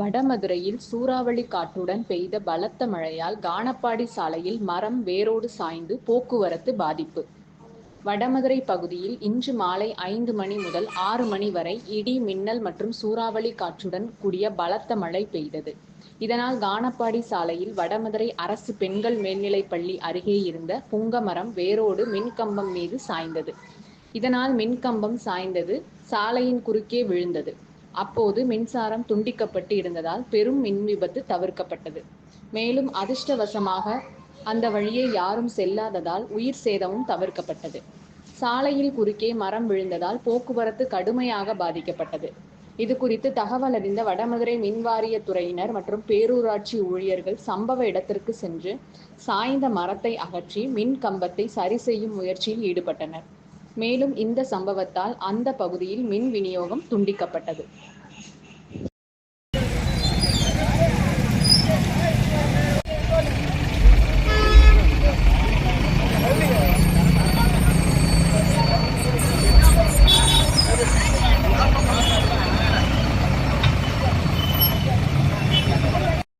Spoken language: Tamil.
வடமதுரையில் சூறாவளி காற்றுடன் பெய்த பலத்த மழையால் கானப்பாடி சாலையில் மரம் வேரோடு சாய்ந்து போக்குவரத்து பாதிப்பு. வடமதுரை பகுதியில் இன்று மாலை ஐந்து மணி முதல் ஆறு மணி வரை இடி மின்னல் மற்றும் சூறாவளி காற்றுடன் கூடிய பலத்த மழை பெய்தது. இதனால் கானப்பாடி சாலையில் வடமதுரை அரசு பெண்கள் மேல்நிலைப்பள்ளி அருகே இருந்த புங்கமரம் வேரோடு மின்கம்பம் மீது சாய்ந்தது. இதனால் மின்கம்பம் சாய்ந்தது சாலையின் குறுக்கே விழுந்தது. அப்போது மின்சாரம் துண்டிக்கப்பட்டு இருந்ததால் பெரும் மின்விபத்து தவிர்க்கப்பட்டது. மேலும் அதிர்ஷ்டவசமாக அந்த வழியே யாரும் செல்லாததால் உயிர் சேதமும் தவிர்க்கப்பட்டது. சாலையில் குறுக்கே மரம் விழுந்ததால் போக்குவரத்து கடுமையாக பாதிக்கப்பட்டது. இதுகுறித்து தகவல் அறிந்த வடமதுரை மின்வாரிய துறையினர் மற்றும் பேரூராட்சி ஊழியர்கள் சம்பவ இடத்திற்கு சென்று சாய்ந்த மரத்தை அகற்றி மின் கம்பத்தை சரி செய்யும் முயற்சியில் ஈடுபட்டனர். மேலும் இந்த சம்பவத்தால் அந்த பகுதியில் மின் விநியோகம் துண்டிக்கப்பட்டது.